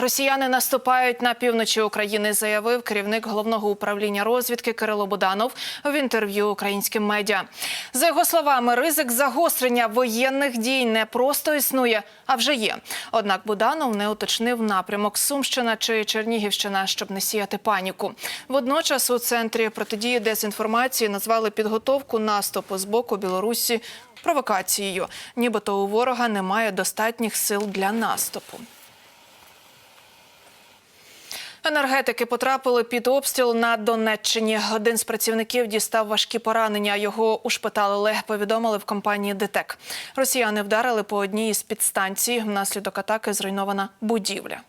Росіяни наступають на півночі України, заявив керівник головного управління розвідки Кирило Буданов в інтерв'ю українським медіа. За його словами, ризик загострення воєнних дій не просто існує, а вже є. Однак Буданов не уточнив напрямок Сумщина чи Чернігівщина, щоб не сіяти паніку. Водночас у центрі протидії дезінформації назвали підготовку наступу з боку Білорусі провокацією, нібито у ворога немає достатніх сил для наступу. Енергетики потрапили під обстріл на Донеччині. Один з працівників дістав важкі поранення. Його ушпиталили. Повідомили в компанії ДТЕК. Росіяни вдарили по одній із підстанцій. Внаслідок атаки зруйнована будівля.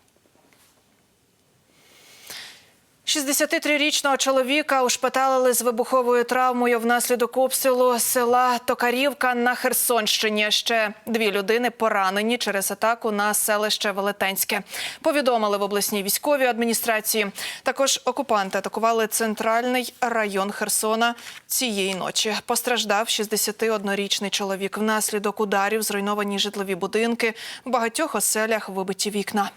63-річного чоловіка ушпиталили з вибуховою травмою внаслідок обстрілу села Токарівка на Херсонщині. Ще дві людини поранені через атаку на селище Велетенське. Повідомили в обласній військовій адміністрації. Також окупанти атакували центральний район Херсона цієї ночі. Постраждав 61-річний чоловік. Внаслідок ударів зруйновані житлові будинки. В багатьох оселях вибиті вікна.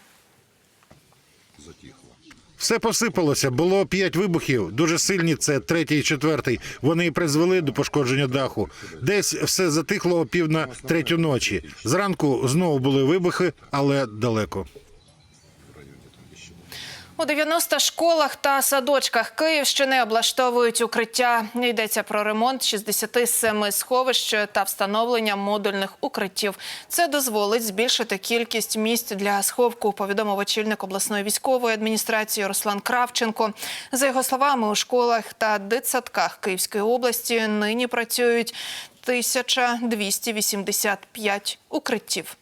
Все посипалося. Було п'ять вибухів. Дуже сильні. Це третій і четвертий. Вони і призвели до пошкодження даху. Десь все затихло о пів на третю ночі. Зранку знову були вибухи, але далеко. У 90 школах та садочках Київщини облаштовують укриття. Йдеться про ремонт 67 сховищ та встановлення модульних укриттів. Це дозволить збільшити кількість місць для сховку. Повідомив очільник обласної військової адміністрації Руслан Кравченко. За його словами, у школах та дитсадках Київської області нині працюють 1285 укриттів.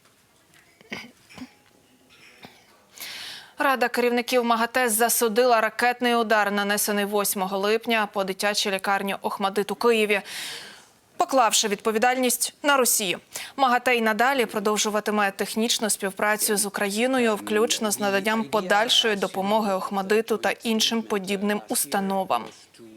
Рада керівників МАГАТЕ засудила ракетний удар, нанесений 8 липня по дитячій лікарні Охмадит у Києві. Поклавши відповідальність на Росію, МАГАТЕ й надалі продовжуватиме технічну співпрацю з Україною, включно з наданням подальшої допомоги Охмадиту та іншим подібним установам.